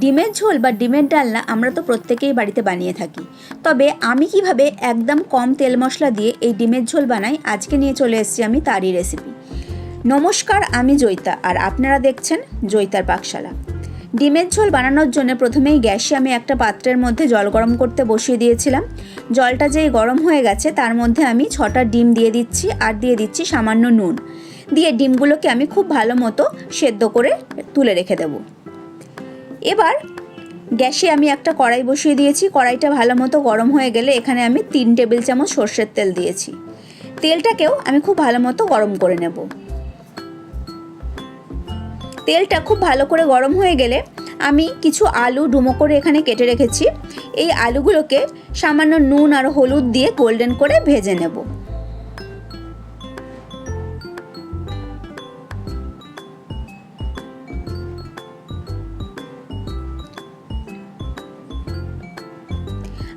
ডিমের ঝোল বা ডিমের ডালনা আমরা তো প্রত্যেকেই বাড়িতে বানিয়ে থাকি। তবে আমি কীভাবে একদম কম তেল মশলা দিয়ে এই ডিমের ঝোল বানাই, আজকে নিয়ে চলে এসেছি আমি তারই রেসিপি নমস্কার, আমি জয়িতা আর আপনারা দেখছেন জয়িতার পাকশালা। ডিমের ঝোল বানানোর জন্য প্রথমেই গ্যাসে আমি একটা পাত্রের মধ্যে জল গরম করতে বসিয়ে দিয়েছিলাম। জলটা যেই গরম হয়ে গেছে, তার মধ্যে আমি ছটা ডিম দিয়ে দিচ্ছি আর দিয়ে দিচ্ছি সামান্য নুন। দিয়ে ডিমগুলোকে আমি খুব ভালো মতো সেদ্ধ করে তুলে রেখে দেবো। এবার গ্যাসে আমি একটা কড়াই বসিয়ে দিয়েছি। কড়াইটা ভালো মতো গরম হয়ে গেলে এখানে আমি তিন টেবিল চামচ সর্ষের তেল দিয়েছি। তেলটাকেও আমি খুব ভালো মতো গরম করে নেব। তেলটা খুব ভালো করে গরম হয়ে গেলে আমি কিছু আলু ডুমো করে এখানে কেটে রেখেছি। এই আলুগুলোকে সামান্য নুন আর হলুদ দিয়ে গোল্ডেন করে ভেজে নেব।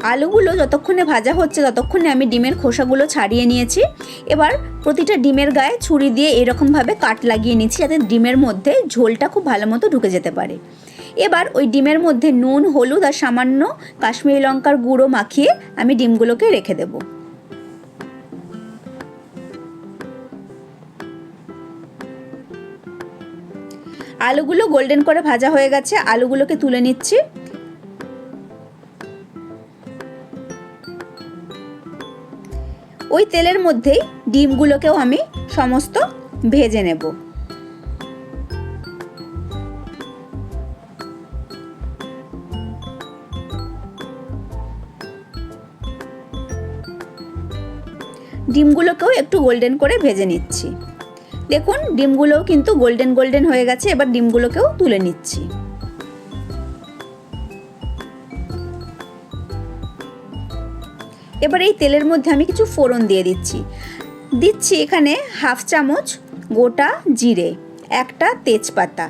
আলুগুলো যতক্ষণে ভাজা হচ্ছে ততক্ষণে আমি ডিমের খোসাগুলো ছাড়িয়ে নিয়েছি। এবার প্রতিটা ডিমের গায়ে ছুরি দিয়ে এরকমভাবে কাট লাগিয়ে নিচ্ছি যাতে ডিমের মধ্যে ঝোলটা খুব ভালো মতো ঢুকে যেতে পারে। এবার ওই ডিমের মধ্যে নুন, হলুদ আর সামান্য কাশ্মীরি লঙ্কার গুঁড়ো মাখিয়ে আমি ডিমগুলোকে রেখে দেবো। আলুগুলো গোল্ডেন করে ভাজা হয়ে গেছে। আলুগুলোকে তুলে নিচ্ছি। ওই তেলের মধ্যেই ডিমগুলোকেও আমি সমস্ত ভেজে নেব। ডিমগুলোকেও একটু গোল্ডেন করে ভেজে নিচ্ছি। দেখুন, ডিমগুলোও কিন্তু গোল্ডেন গোল্ডেন হয়ে গেছে, এবার ডিমগুলোকেও তুলে নিচ্ছি। এবার এই তেলের মধ্যে আমি কিছু ফোড়ন দিয়ে দিচ্ছি। দিচ্ছি এখানে হাফ চামচ গোটা জিরে, একটা তেজপাতা,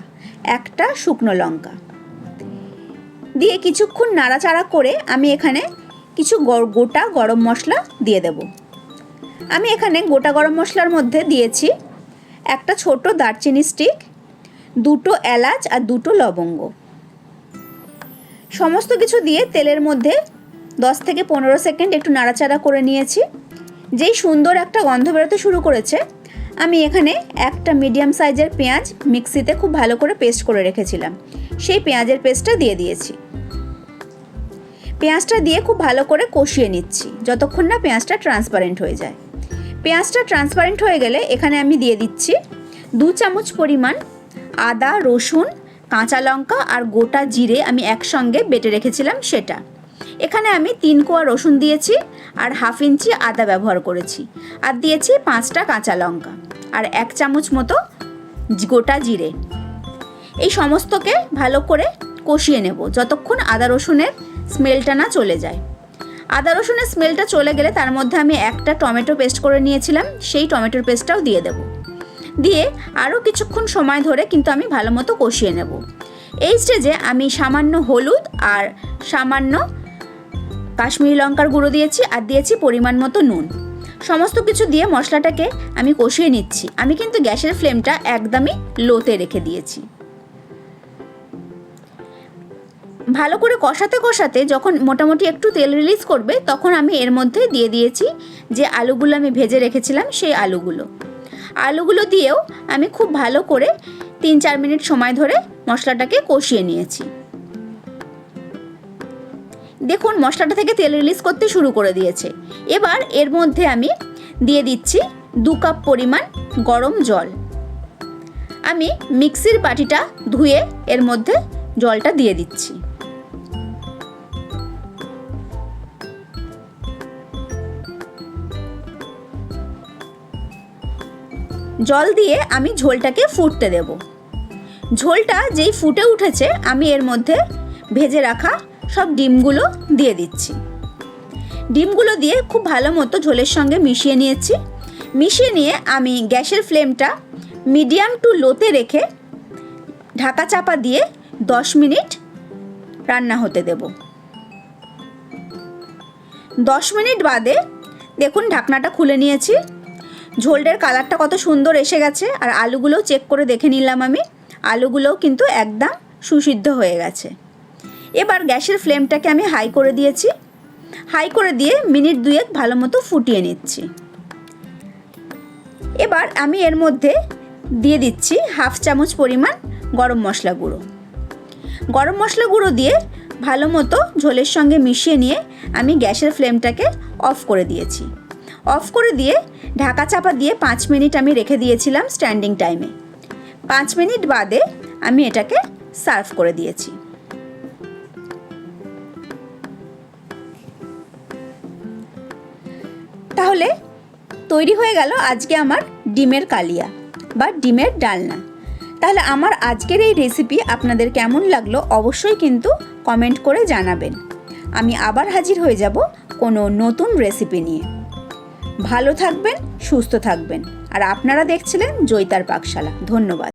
একটা শুকনো লঙ্কা। দিয়ে কিছুক্ষণ নাড়াচাড়া করে আমি এখানে কিছু গোটা গরম মশলা দিয়ে দেব। আমি এখানে গোটা গরম মশলার মধ্যে দিয়েছি একটা ছোট দারচিনি স্টিক, দুটো এলাচ আর দুটো লবঙ্গ। সমস্ত কিছু দিয়ে তেলের মধ্যে দশ থেকে পনেরো সেকেন্ড একটু নাড়াচাড়া করে নিয়েছি। যেই সুন্দর একটা গন্ধ বেরোতে শুরু করেছে, আমি এখানে একটা মিডিয়াম সাইজের পেঁয়াজ মিক্সিতে খুব ভালো করে পেস্ট করে রেখেছিলাম। সেই পেঁয়াজের পেস্টটা দিয়ে দিয়েছি। পেঁয়াজটা দিয়ে খুব ভালো করে কষিয়ে নিচ্ছি, যতক্ষণ না পেঁয়াজটা ট্রান্সপারেন্ট হয়ে যায়। পেঁয়াজটা ট্রান্সপারেন্ট হয়ে গেলে এখানে আমি দিয়ে দিচ্ছি দু চামচ পরিমাণ আদা, রসুন, কাঁচা লঙ্কা আর গোটা জিরে আমি একসঙ্গে বেটে রেখেছিলাম সেটা। এখানে আমি তিন কোয়া রসুন দিয়েছি আর হাফ ইঞ্চি আদা ব্যবহার করেছি। আর দিয়েছি পাঁচটা কাঁচা লঙ্কা আর এক চামচ মতো গোটা জিরে। এই সমস্তকে ভালো করে কষিয়ে নেব যতক্ষণ আদা রসুনের স্মেলটা না চলে যায়। আদা রসুনের স্মেলটা চলে গেলে তার মধ্যে আমি একটা টমেটো পেস্ট করে নিয়েছিলাম, সেই টমেটোর পেস্টটাও দিয়ে দেব। দিয়ে আরও কিছুক্ষণ সময় ধরে কিন্তু আমি ভালো মতো কষিয়ে নেব। এই স্টেজে আমি সামান্য হলুদ আর সামান্য কাশ্মীরি লঙ্কার গুঁড়ো দিয়েছি আর দিয়েছি পরিমাণ মতো নুন। সমস্ত কিছু দিয়ে মশলাটাকে আমি কষিয়ে নিচ্ছি। আমি কিন্তু গ্যাসের ফ্লেমটা একদমই লোতে রেখে দিয়েছি। ভালো করে কষাতে কষাতে যখন মোটামুটি একটু তেল রিলিজ করবে, তখন আমি এর মধ্যে দিয়ে দিয়েছি যে আলুগুলো আমি ভেজে রেখেছিলাম, সেই আলুগুলো। আলুগুলো দিয়েও আমি খুব ভালো করে তিন চার মিনিট সময় ধরে মশলাটাকে কষিয়ে নিয়েছি। দেখুন, মশলাটা থেকে তেল রিলিজ করতে শুরু করে দিয়েছে। এবার এর মধ্যে আমি দিয়ে দিচ্ছি দু কাপ পরিমাণ গরম জল। আমি মিক্সির বাটিটা ধুয়ে এর মধ্যে জলটা দিয়ে দিচ্ছি। জল দিয়ে আমি ঝোলটাকে ফুটতে দেব। ঝোলটা যেই ফুটে উঠেছে, আমি এর মধ্যে ভেজে রাখা সব ডিমগুলো দিয়ে দিচ্ছি। ডিমগুলো দিয়ে খুব ভালো মতো ঝোলের সঙ্গে মিশিয়ে নিয়েছি। মিশিয়ে নিয়ে আমি গ্যাসের ফ্লেমটা মিডিয়াম টু লোতে রেখে ঢাকা চাপা দিয়ে দশ মিনিট রান্না হতে দেব। দশ মিনিট বাদে দেখুন ঢাকনাটা খুলে নিয়েছি। ঝোলটার কালারটা কত সুন্দর এসে গেছে আর আলুগুলোও চেক করে দেখে নিলাম আমি। আলুগুলোও কিন্তু একদম সুসিদ্ধ হয়ে গেছে। এবার গ্যাসের ফ্লেমটাকে আমি হাই করে দিয়েছি। হাই করে দিয়ে মিনিট দুয়েক ভালো মতো ফুটিয়ে নিচ্ছি। এবার আমি এর মধ্যে দিয়ে দিচ্ছি হাফ চামচ পরিমাণ গরম মশলা গুঁড়ো। গরম মশলা গুঁড়ো দিয়ে ভালো মতো ঝোলের সঙ্গে মিশিয়ে নিয়ে আমি গ্যাসের ফ্লেমটাকে অফ করে দিয়েছি। অফ করে দিয়ে ঢাকা চাপা দিয়ে পাঁচ মিনিট আমি রেখে দিয়েছিলাম স্ট্যান্ডিং টাইমে। পাঁচ মিনিট বাদে আমি এটাকে সার্ভ করে দিয়েছি। তাহলে তৈরি হয়ে গেল আজকে আমার ডিমের কালিয়া বা ডিমের ডালনা। তাহলে আমার আজকের এই রেসিপি আপনাদের কেমন লাগল অবশ্যই কিন্তু কমেন্ট করে জানাবেন। আমি আবার হাজির হয়ে যাব কোনো নতুন রেসিপি নিয়ে। ভালো থাকবেন, সুস্থ থাকবেন। আর আপনারা দেখছিলেন জৈতার পাকশালা। ধন্যবাদ।